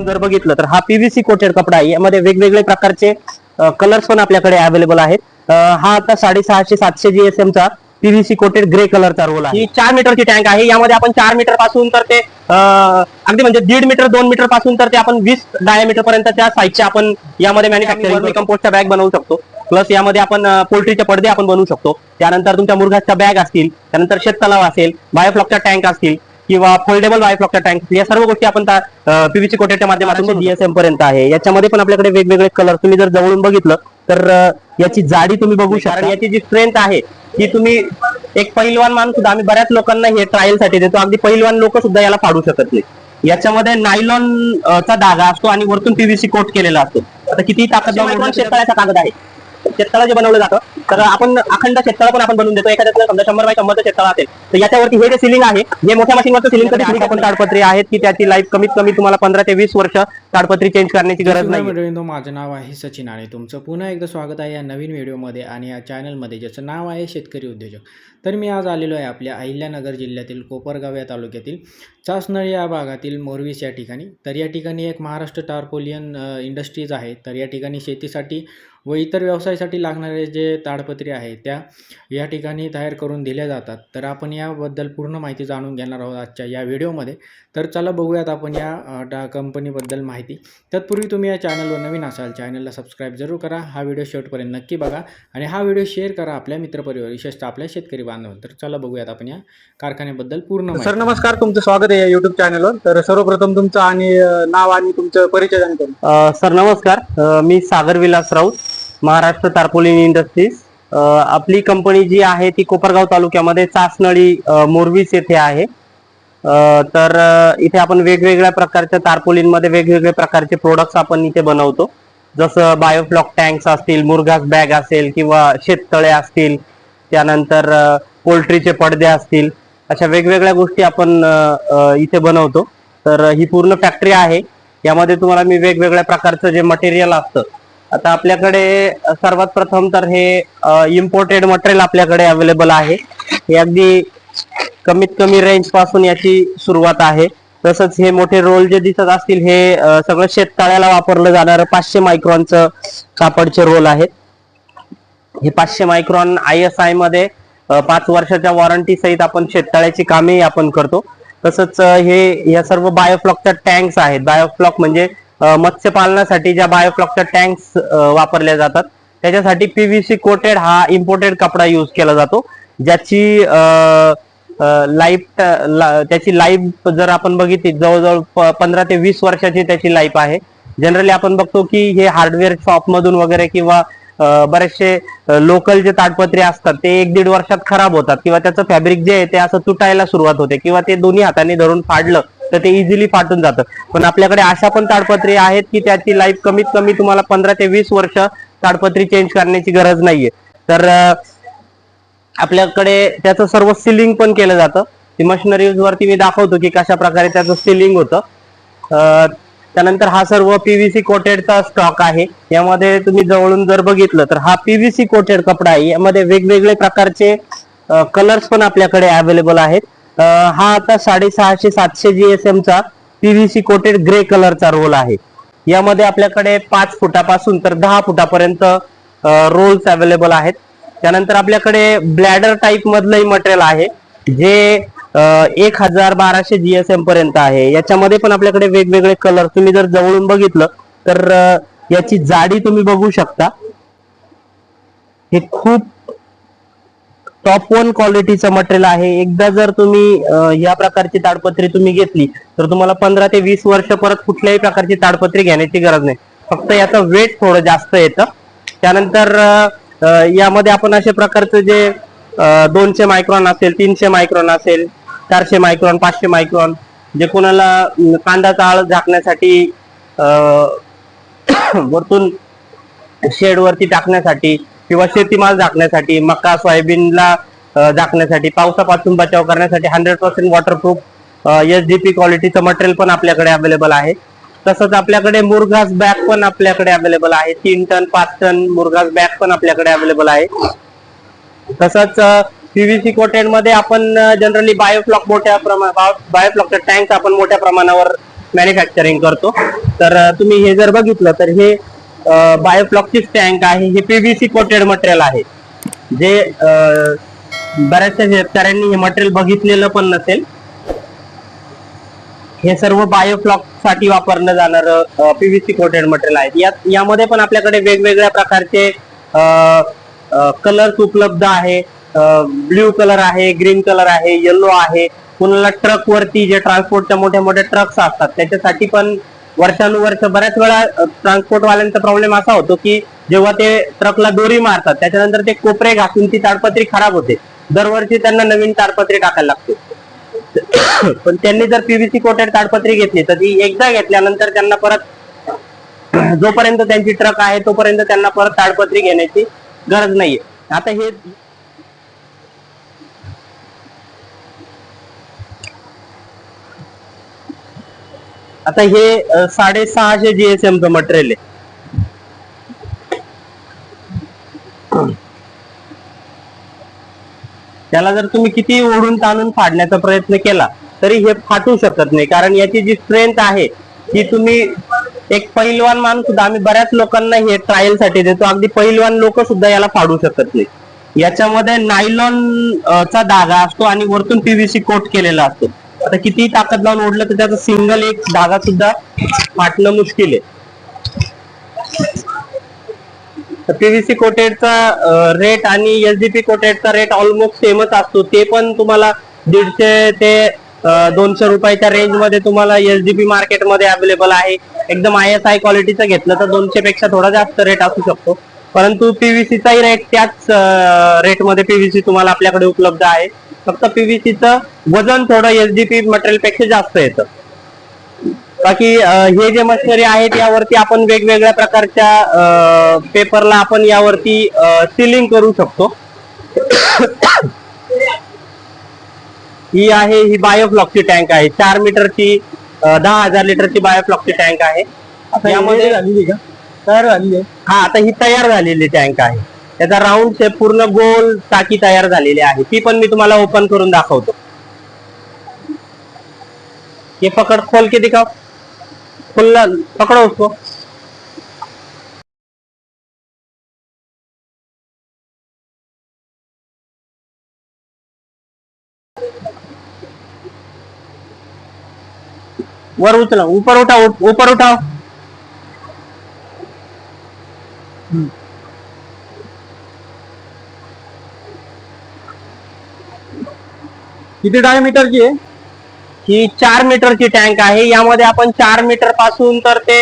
जवळून जर बघितलं तर हा पीव्हीसी कोटेड कपडा आहे. यामध्ये वेगवेगळे प्रकारचे कलर्स पण आपल्याकडे अवेलेबल आहेत. हा आता साडेसहाशे सातशे जीएसएम चा पीव्हीसी कोटेड ग्रे कलरचा रोल आहे. ही चार मीटरची टँक आहे. यामध्ये आपण चार मीटरपासून तर ते अगदी म्हणजे दीड मीटर दोन मीटरपासून तर ते आपण वीस डायमीटर पर्यंतच्या साईजच्या आपण यामध्ये मॅन्युफॅक्चरिंग कंपोस्टच्या बॅग बनवू शकतो. प्लस यामध्ये आपण पोल्ट्रीचे पडदे आपण बनवू शकतो. त्यानंतर तुमच्या मुरघासच्या बॅग असतील. त्यानंतर शेततलाव असेल. बायोफ्लॉकच्या टँक असतील. किंवा फोल्डेबल बायोफ्लॉकच्या टँक या सर्व गोष्टी आपण पीव्हीसी कोटेडच्या माध्यमातून जीएसएम पर्यंत आहे. याच्यामध्ये पण आपल्याकडे वेगवेगळे कलर तुम्ही जर जवळून बघितलं तर याची जाडी तुम्ही बघू शकता. याची जी स्ट्रेंथ आहे ती तुम्ही एक पहिलवान माणूस सुद्धा आम्ही बऱ्याच लोकांना हे ट्रायलसाठी देतो. अगदी पहिलवान लोक सुद्धा याला फाडू शकत नाही. याच्यामध्ये नायलॉन चा धागा असतो आणि वरतून पीव्हीसी कोट केलेला असतो. आता किती ताकद शेततळ्याचा कागद आहे. शेततळा जे बनवलं जातं. तर आपण अखंड शेततळा पण आपण बनवून देतो. एखाद्या समजा शंभर बाय शंभरचं शेततळा असेल तर याच्यावरती हे जे सिलिंग आहे जे मोठ्या मशीनवरचं सिलिंग कधी आपण ताडपत्री आहेत की त्याची लाईफ कमीत कमी तुम्हाला पंधरा ते वीस वर्ष ताडपत्री चेंज करण्याची गरज नाही माझं नाव आहे सचिन आणि तुमचं पुन्हा एकदा स्वागत आहे या नवीन व्हिडिओमध्ये आणि या चॅनलमध्ये ज्याचं नाव आहे शेतकरी उद्योजक. तर मी आज आलेलो आहे आपल्या अहिल्यानगर जिल्ह्यातील कोपरगाव या तालुक्यातील चासनळी या भागातील मोरवीस या ठिकाणी. तर या ठिकाणी एक महाराष्ट्र टार्पोलियन इंडस्ट्रीज आहे. तर या ठिकाणी शेतीसाठी व इतर व्यवसायासाठी लागणारे जे ताडपत्री आहे त्या या ठिकाणी तयार करून दिल्या जातात. तर आपण याबद्दल पूर्ण माहिती जाणून घेणार आहोत आजच्या या व्हिडिओमध्ये. तर चला बघूयात आपण या टा कंपनीबद्दल माहिती. तत्पूर्वी तुम्ही या चॅनलवर नवीन असाल चॅनलला सबस्क्राईब जरूर करा. हा व्हिडिओ शेवटपर्यंत नक्की बघा आणि हा व्हिडिओ शेअर करा आपल्या मित्रपरिवार विशेषतः आपल्या शेतकरी बांधव तर चला बघूयात आपण या कारखान्याबद्दल पूर्ण सर. नमस्कार. तुमचं स्वागत आहे युट्यूब चॅनलवर तर सर्वप्रथम तुमचं आणि नाव आणि तुमचं परिचय अ, सर नमस्कार. मी सागर विलास राऊत. महाराष्ट्र तारपोलिन इंडस्ट्रीज आपली कंपनी जी आहे ती कोपरगाव तालुक्यामध्ये चासनळी मोरवीस येथे आहे. तर इथे आपण वेगवेगळ्या प्रकारच्या तारपोलींमध्ये वेगवेगळे प्रकारचे प्रोडक्ट्स आपण इथे बनवतो. जसं बायोफ्लॉक टँक्स असतील मुरघास बॅग असेल किंवा शेततळे असतील त्यानंतर पोल्ट्रीचे पडदे असतील अशा वेगवेगळ्या गोष्टी आपण इथे बनवतो. तर ही पूर्ण फॅक्टरी आहे. यामध्ये तुम्हाला मी वेगवेगळ्या प्रकारचं जे मटेरियल असतं आता आपल्याकडे सर्वात प्रथम तर हे इम्पोर्टेड मटेरियल आपल्याकडे अवेलेबल आहे. हे अगदी कमीत कमी रेंजपासून याची सुरुवात आहे. तसंच हे मोठे रोल जे दिसत असतील हे सगळं शेततळ्याला वापरलं जाणारं पाचशे मायक्रॉनचं कापडचे रोल आहेत. हे पाचशे मायक्रॉन आय एस आयमध्ये पाच वर्षाच्या वॉरंटी सहित आपण शेततळ्याची कामेही आपण करतो. तसंच हे या सर्व बायोफ्लॉकच्या टँक्स आहेत. बायोफ्लॉक म्हणजे मत्स्यपालनासाठी ज्या बायोफ्लॉकच्या टँक्स वापरल्या जातात त्याच्यासाठी पीव्हीसी कोटेड हा इम्पोर्टेड कपडा यूज केला जातो. ज्याची लाईफ त्याची लाईफ जर आपण बघितली जवळजवळ प- पंधरा ते वीस वर्षाची त्याची लाईफ आहे. जनरली आपण बघतो की हे हार्डवेअर शॉपमधून वगैरे किंवा बरेचसे लोकल जे ताडपत्री असतात ते एक दीड वर्षात खराब होतात किंवा त्याचं फॅब्रिक जे आहे ते असं तुटायला सुरुवात होते किंवा ते दोन्ही हाताने धरून फाडलं तर ते इझिली फाटून जातं. पण आपल्याकडे अशा पण ताडपत्री आहेत की त्याची लाईफ कमीत कमी तुम्हाला पंधरा ते वीस वर्ष ताडपत्री चेंज करण्याची गरज नाहीये. तर आपल्याकडे त्याचं सर्व सिलिंग पण केलं जातं. ती मशिनरीज वरती मी दाखवतो की कशा प्रकारे त्याचं सिलिंग होतं. त्यानंतर हा सर्व पीव्हीसी कोटेडचा स्टॉक आहे. यामध्ये तुम्ही जवळून जर बघितलं तर हा पीव्हीसी कोटेड कपडा आहे. यामध्ये वेगवेगळे प्रकारचे कलर्स पण आपल्याकडे अवेलेबल आहेत. हा आता साडेसहाशे सातशे जीएसएम चा पीव्हीसी कोटेड ग्रे कलरचा रोल आहे. यामध्ये आपल्याकडे पाच फुटापासून तर दहा फुटापर्यंत रोल्स अवेलेबल आहेत. त्यानंतर आपल्याकडे ब्लॅडर टाईप मधलंही मटेरियल आहे जे एक हजार बाराशे जीएसएम पर्यंत आहे. याच्यामध्ये पण आपल्याकडे वेगवेगळे कलर तुम्ही जर जवळून बघितलं तर याची जाडी तुम्ही बघू शकता. हे खूप टॉप वन क्वालिटीचं मटेरियल आहे. एकदा जर तुम्ही या प्रकारची ताडपत्री तुम्ही घेतली तर तुम्हाला पंधरा ते वीस वर्ष परत कुठल्याही प्रकारची ताडपत्री घेण्याची गरज नाही. फक्त याचा वेट थोडं जास्त येतं. त्यानंतर यामध्ये आपण अशा प्रकारचं जे दोनशे मायक्रॉन असेल तीनशे मायक्रॉन असेल चारशे मायक्रॉन पाचशे मायक्रॉन जे कोणाला कांदा चाळ झाकण्यासाठी वरतून शेडवरती टाकण्यासाठी किंवा शेतीमाल झाकण्यासाठी मका सोयाबीनला झाकण्यासाठी पावसापासून बचाव करण्यासाठी hundred percent waterproof S D P क्वालिटीचं मटेरियल पण आपल्याकडे अवेलेबल आहे. तसंच आपल्याकडे मुरघास बॅग पण आपल्याकडे अवेलेबल आहे. तीन टन पाच टन मुरघास बॅग पण आपल्याकडे अवेलेबल आहे. तसंच पीव्हीसी कोटेडमध्ये आपण जनरली बायोफ्लॉक मोठ्या प्रमाणात बायोफ्लॉकच्या टँक आपण मोठ्या प्रमाणावर मॅन्युफॅक्चरिंग करतो. तर तुम्ही हे जर बघितलं तर हे बायोफ्लॉक्सिस टँक आहे. हे पीव्हीसी कोटेड मटेरियल आहे. जे बऱ्याचशा शेतकऱ्यांनी हे मटेरियल बघितलेलं पण नसेल. हे सर्व बायोफ्लॉकसाठी वापरलं जाणारं पीव्हीसी कोटेड मटेरियल आहे. यात यामध्ये पण आपल्याकडे वेगवेगळ्या प्रकारचे कलर्स उपलब्ध आहे. ब्ल्यू कलर आहे ग्रीन कलर आहे येल्लो आहे. कुणाला ट्रक वरती जे ट्रान्सपोर्टच्या मोठ्या मोठ्या ट्रक्स असतात त्याच्यासाठी पण वर्षानुवर्ष बऱ्याच वेळा ट्रान्सपोर्ट वाल्यांचा प्रॉब्लेम असा होतो की जेव्हा ते ट्रकला दोरी मारतात त्याच्यानंतर ते कोपरे घासून ती ताडपत्री खराब होते. दरवर्षी त्यांना नवीन ताडपत्री टाकायला लागते. पण त्यांनी जर पीव्हीसी कोटेड ताडपत्री घेतली तर ती एकदा घेतल्यानंतर त्यांना परत जोपर्यंत त्यांची ट्रक आहे तोपर्यंत त्यांना परत ताडपत्री घेण्याची गरज नाहीये. आता हे आता हे साडेसहाशे जीएसएम च मटेरियल आहे. त्याला जर तुम्ही किती ओढून ताणून फाडण्याचा प्रयत्न केला तरी हे फाटू शकत नाही. कारण याची जी स्ट्रेंथ आहे ती तुम्ही एक पहिलवान मान सुद्धा आम्ही बऱ्याच लोकांना हे ट्रायलसाठी देतो. अगदी पहिलवान लोक सुद्धा याला फाडू शकत नाही. याच्यामध्ये नायलॉन चा धागा असतो आणि वरतून पीव्हीसी कोट केलेला असतो. आता किती ताकद लावून ओढलं तर त्याचा सिंगल एक धागा सुद्धा फाटणं मुश्किल आहे. पीव्हीसी कोटेडचा रेट आणि एसडीपी कोटेडचा रेट ऑलमोस्ट सेमच असतो. ते पण तुम्हाला दीडशे ते दोनशे रुपयाच्या रेंजमध्ये तुम्हाला एसडीपी मार्केटमध्ये अवेलेबल आहे. एकदम आय एस आय क्वालिटीचं घेतलं तर दोनशे पेक्षा थोडा जास्त रेट असू शकतो. परंतु पीव्हीसीचाही रेट त्याच रेटमध्ये पीव्हीसी तुम्हाला आपल्याकडे उपलब्ध आहे. फक्त पीव्हीसीचं वजन थोडं एसडीपी मटेरियलपेक्षा जास्त येतं. बाकी हे जे मशिनरी आहेत यावरती आपण वेगवेगळ्या प्रकारच्या पेपरला आपण यावरती सिलिंग करू शकतो. ही आहे ही बायोफ्लॉकची टँक आहे. चार मीटरची दहा हजार लिटरची बायोफ्लॉकची टँक आहे. यामध्ये झालेली का? तयार हा आता ही तयार झालेली टँक आहे. त्याचा राऊंड शेप पूर्ण गोल टाकी तयार झालेली आहे. ती पण मी तुम्हाला ओपन करून दाखवतो. ये पकड खोल के दिखाओ खुल्ला पकड़ो उसको. वर उचला ऊपर उठाओ ऊपर उठाओ किती डायमीटरची आहे? ही चार मीटरची टँक आहे. यामध्ये आपण चार मीटरपासून तर ते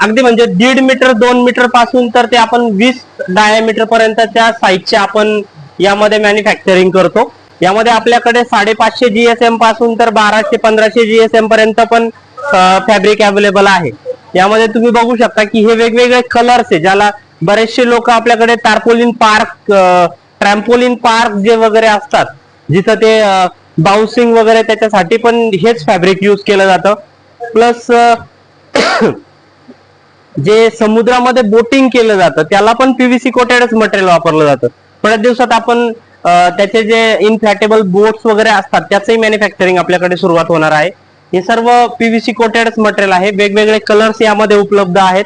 अगदी म्हणजे दीड मीटर दोन मीटरपासून तर ते आपण वीस डायमीटर पर्यंतच्या साईजचे आपण यामध्ये मॅन्युफॅक्चरिंग करतो. यामध्ये आपल्याकडे साडेपाचशे जीएसएमपासून तर बाराशे पंधराशे जीएसएम पर्यंत पण फॅब्रिक अवेलेबल आहे. यामध्ये तुम्ही बघू शकता की हे वेगवेगळे कलर्स आहे ज्याला बरेचसे लोक आपल्याकडे टार्पोलिन पार्क ट्रॅम्पोलिन पार्क जे वगैरे असतात जिथं ते बाउन्सिंग वगैरे त्याच्यासाठी पण हेच फॅब्रिक यूज केलं जातं. प्लस जे समुद्रामध्ये बोटिंग केलं जातं त्याला पण पीव्हीसी कोटेडच मटेरियल वापरलं जातं. थोड्या दिवसात आपण त्याचे जे इनफ्लॅटेबल बोट्स वगैरे असतात त्याचंही मॅन्युफॅक्चरिंग आपल्याकडे सुरुवात होणार आहे. हे सर्व पीव्हीसी कोटेडच मटेरियल आहे. वेगवेगळे कलर्स यामध्ये उपलब्ध आहेत.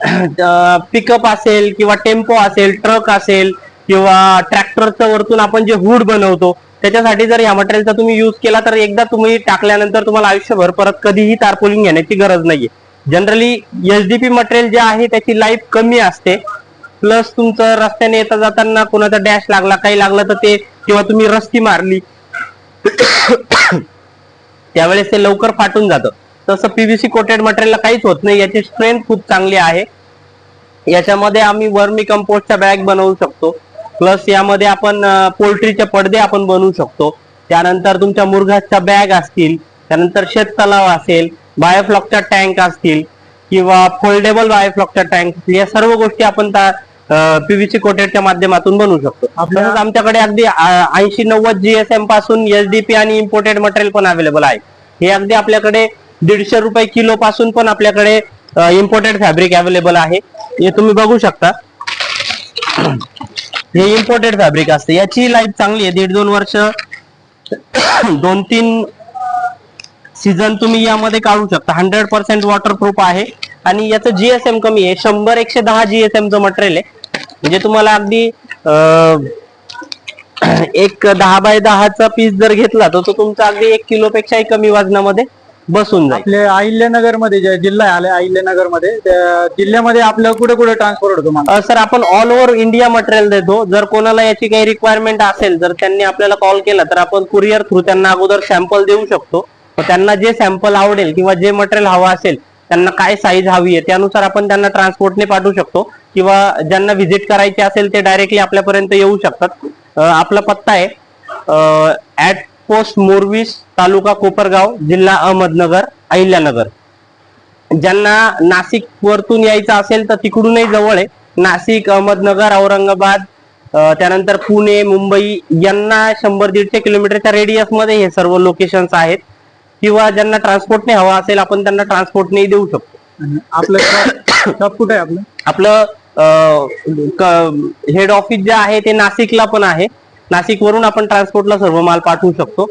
पिकअप असेल किंवा टेम्पो असेल ट्रक असेल किंवा ट्रॅक्टरचं वरतून आपण जे हुड बनवतो त्याच्यासाठी जर या मटेरियलचा तुम्ही युज केला तर एकदा तुम्ही टाकल्यानंतर तुम्हाला आयुष्यभर परत कधीही तारपोलिंग घेण्याची गरज नाहीये. जनरली एचडीपी मटेरियल जे आहे त्याची लाईफ कमी असते. प्लस तुमचं रस्त्याने येता जाताना कोणाचा डॅश लागला काही लागलं तर ते किंवा तुम्ही रस्ती मारली त्यावेळेस ते लवकर फाटून जातं. तसं पीव्हीसी कोटेड मटेरियलला काहीच होत नाही याची स्ट्रेंथ खूप चांगली आहे. याच्यामध्ये आम्ही वर्मी कंपोस्टच्या बॅग बनवू शकतो. प्लस यामध्ये आपण पोल्ट्रीचे पडदे आपण बनवू शकतो. त्यानंतर तुमच्या मुरघासच्या बॅग असतील त्यानंतर शेततलाव असेल बायोफ्लॉकच्या टँक असतील किंवा फोल्डेबल बायोफ्लॉकच्या टँक या सर्व गोष्टी आपण पीव्हीसी कोटेडच्या माध्यमातून बनवू शकतो. तसंच आमच्याकडे अगदी ऐंशी नव्वद जीएसएमपासून एसडीपी आणि इम्पोर्टेड मटेरियल पण अवेलेबल आहे. हे अगदी आपल्याकडे दीडशे रुपये किलो पासून पण आपल्याकडे इम्पोर्टेड फॅब्रिक अवेलेबल आहे. हे तुम्ही बघू शकता. हे इम्पोर्टेड फॅब्रिक असते. याची लाईफ चांगली आहे. दीड दोन वर्ष दोन तीन सीझन तुम्ही यामध्ये काढू शकता. हंड्रेड पर्सेंट वॉटरप्रूफ आहे. आणि याचं जीएसएम कमी आहे. शंभर एकशे दहा जीएसएम चं मटेरियल आहे. म्हणजे तुम्हाला अगदी एक दहा बाय दहाचा पीस जर घेतला तर तो तुमचा अगदी एक किलो पेक्षाही कमी वजनामध्ये बसून जाईल. आपले अहिल्यानगरमध्ये जे जिल्हा आहे अहिल्यानगरमध्ये त्या जिल्ह्यामध्ये आपलं कुठे कुठे ट्रान्सफर होतो अ, सर आपण ऑल ओव्हर इंडिया मटेरियल देतो. जर कोणाला याची काही रिक्वायरमेंट असेल जर त्यांनी आपल्याला कॉल केला तर आपण कुरिअर थ्रू त्यांना अगोदर सॅम्पल देऊ शकतो. त्यांना जे सॅम्पल आवडेल किंवा जे मटेरियल हवं असेल त्यांना काय साईज हवी आहे त्यानुसार आपण त्यांना ट्रान्सपोर्टने पाठवू शकतो. किंवा ज्यांना व्हिजिट करायची असेल ते डायरेक्टली आपल्यापर्यंत येऊ शकतात. अ, आपला पत्ता आहे ऍट पोस्ट मोरवीस तालुका कोपरगाव जिल्हा अहमदनगर अहिल्यानगर. ज्यांना नाशिक वरतून यायचं असेल तर तिकडूनही जवळ आहे. नाशिक अहमदनगर औरंगाबाद त्यानंतर पुणे मुंबई यांना शंभर दीडशे किलोमीटरच्या रेडियसमध्ये हे सर्व लोकेशन्स आहेत. किंवा ज्यांना ट्रान्सपोर्टने हवा असेल आपण त्यांना ट्रान्सपोर्टने देऊ शकतो. आपलं कुठे आहे आपलं? आपलं हेड ऑफिस जे आहे ते नाशिकला पण आहे. नाशिक वरून आपण ट्रान्सपोर्टला सर्व माल पाठवू शकतो.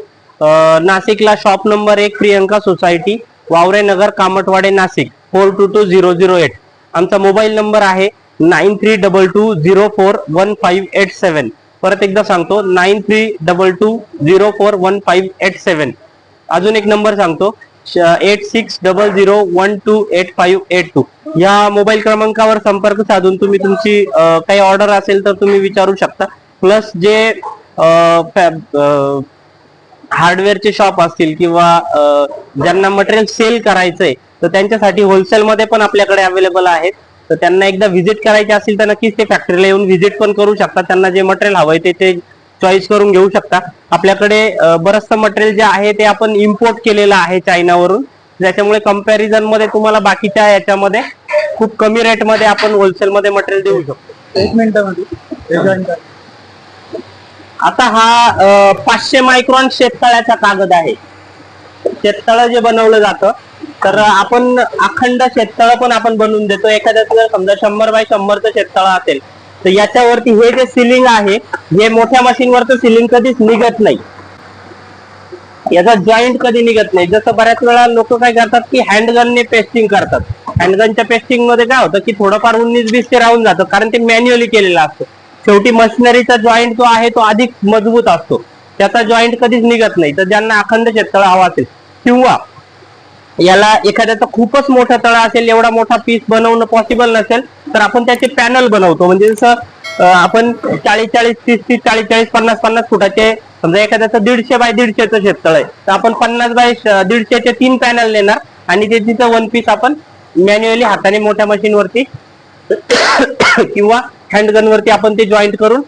नाशिकला शॉप नंबर एक Priyanka society Waware Nagar Kamatwade Nashik four two two zero zero eight आमचा मोबाईल नंबर आहे nine three double two zero four one five eight seven परत एकदा सांगतो nine three double two zero four one five eight seven अजून एक number सांगतो eight six double zero one two eight five eight two या mobile क्रमांकावर संपर्क साधून तुम्ही तुमची काही ऑर्डर असेल तर तुम्ही विचारू शकता. प्लस जे हार्डवेअरचे शॉप असतील किंवा ज्यांना मटेरियल सेल करायचंय तर त्यांच्यासाठी होलसेल मध्ये पण आपल्याकडे अवेलेबल आहेत. तर त्यांना एकदा व्हिजिट करायचे असेल तर नक्कीच ते फॅक्टरीला येऊन व्हिजिट पण करू शकतात. त्यांना जे मटेरियल हवंय ते ते चॉईस करून घेऊ शकता आपल्याकडे बरंचसं बरचसं मटेरियल जे आहे ते आपण इम्पोर्ट केलेलं आहे चायनावरून. ज्याच्यामुळे कंपॅरिझनमध्ये तुम्हाला बाकीच्या याच्यामध्ये खूप कमी रेटमध्ये आपण होलसेल मध्ये मटेरियल देऊ शकतो. एक मिनिटामध्ये आता हा पाचशे मायक्रॉन शेततळ्याचा कागद आहे. शेततळ जे बनवलं जातं तर आपण अखंड शेततळ पण आपण बनवून देतो. एखाद्याचं जर समजा शंभर बाय शंभरचं शेततळ असेल तर याच्यावरती हे जे सिलिंग आहे हे मोठ्या मशीनवरचं सिलिंग कधीच निघत नाही. याचा जॉईंट कधी निघत नाही. जसं बऱ्याच वेळा लोक काय करतात की हँडगनने पेस्टिंग करतात. हँडगनच्या पेस्टिंगमध्ये काय होतं की थोडंफार उन्नीस बीस ते राहून जातं कारण ते मॅन्युअली केलेलं असतं. शेवटी मशिनरीचा जॉईंट जो आहे तो अधिक मजबूत असतो. त्याचा जॉईंट कधीच निघत नाही. तर ज्यांना अखंड शेततळ हवा असेल किंवा याला एखाद्याचा खूपच मोठा तळा असेल एवढा मोठा पीस बनवणं पॉसिबल नसेल तर आपण त्याचे पॅनल बनवतो. म्हणजे जसं आपण चाळीस चाळीस तीस तीस चाळीस चाळीस पन्नास पन्नास फुटाचे समजा एखाद्याचं दीडशे बाय दीडशेचं शेततळ आहे तर आपण पन्नास बाय दीडशेचे तीन पॅनल नेणार आणि ते तिथं वन पीस आपण मॅन्युअली हाताने मोठ्या मशीन वरती किंवा हँडगन वरती आपण ते जॉईंट करून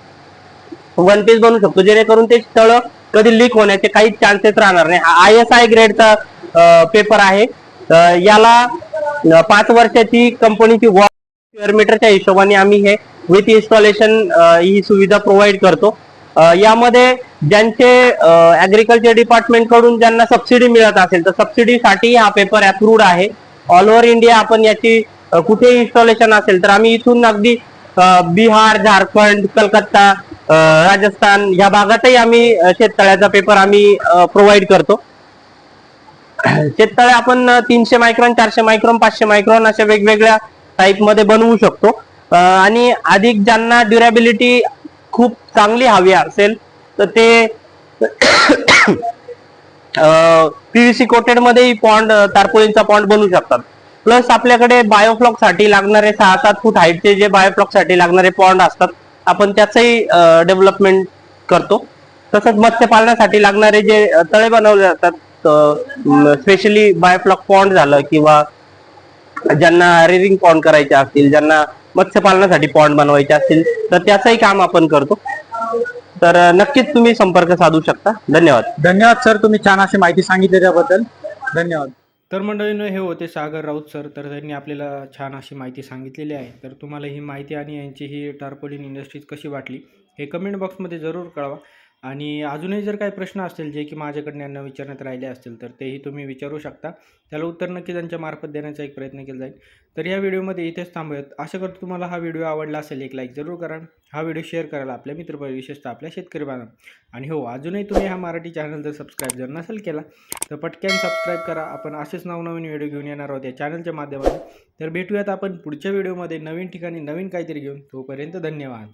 वन पीस बनवू शकतो. जेणेकरून ते तळ कधी लीक होण्याचे काही चान्सेस राहणार नाही. आय एस आय ग्रेडचा पेपर आहे. याला पाच वर्षाची कंपनीची स्क्वेअर मीटरच्या हिशोबाने आम्ही हे विथ इन्स्टॉलेशन ही सुविधा प्रोव्हाइड करतो. यामध्ये ज्यांचे ऍग्रिकल्चर डिपार्टमेंटकडून ज्यांना सबसिडी मिळत असेल तर सबसिडीसाठी हा पेपर अप्रूव्ड आहे. ऑल ओव्हर इंडिया आपण याची कुठे कुठेही इन्स्टॉलेशन असेल तर आम्ही इथून अगदी बिहार झारखंड कलकत्ता राजस्थान या भागातही आम्ही शेततळ्याचा पेपर आम्ही प्रोव्हाइड करतो. शेततळे आपण तीनशे मायक्रॉन चारशे मायक्रॉन पाचशे मायक्रॉन अशा वेगवेगळ्या टाईपमध्ये बनवू शकतो. आणि अधिक ज्यांना ड्युरेबिलिटी खूप चांगली हवी असेल तर ते पीव्हीसी कोटेडमध्ये पॉन्ड तारपोळींचा पॉन्ड बनवू शकतात. प्लस आपल्याकडे बायोफ्लॉकसाठी लागणारे सहा सात फूट हाईटचे जे बायोफ्लॉकसाठी लागणारे पॉन्ड असतात आपण त्याचंही डेव्हलपमेंट करतो. तसंच मत्स्यपालनासाठी लागणारे जे तळे बनवले जातात स्पेशली बायोफ्लॉक पॉन्ड झालं किंवा ज्यांना रेरिंग पॉन्ड करायचे असतील ज्यांना मत्स्यपालनासाठी पॉन्ड बनवायचे असतील तर त्याचंही काम आपण करतो. तर नक्कीच तुम्ही संपर्क साधू शकता. धन्यवाद. धन्यवाद सर. तुम्ही छान अशी माहिती सांगितली त्याबद्दल. धन्यवाद. तर मंडळीनं हे होते सागर राऊत सर. तर त्यांनी आपल्याला छान अशी माहिती सांगितलेली आहे. तर तुम्हाला ही माहिती आणि यांची ही टार्पोलिन इंडस्ट्रीज कशी वाटली हे कमेंट बॉक्समध्ये जरूर कळवा. आणि अजूनही जर काही प्रश्न असतील जे की माझ्याकडनं यांना विचारण्यात राहिले असतील तर तेही तुम्ही विचारू शकता. त्याला उत्तर नक्की त्यांच्या मार्फत देण्याचा एक प्रयत्न केला जाईल. तर या व्हिडिओमध्ये इथेच थांबूयात. आशा करतो तुम्हाला हा व्हिडिओ आवडला असेल एक लाईक जरूर करा. हा व्हिडिओ शेअर करायला आपल्या मित्र विशेषतः आपल्या शेतकरी बांधव. आणि हो अजूनही तुम्ही हा मराठी चॅनल जर सबस्क्राईब जर नसेल केला तर पटकन सबस्क्राईब करा. आपण असेच नवनवीन व्हिडिओ घेऊन येणार आहोत या चॅनलच्या माध्यमातून. तर भेटूयात आपण पुढच्या व्हिडिओमध्ये नवीन ठिकाणी नवीन काहीतरी घेऊन. तोपर्यंत धन्यवाद.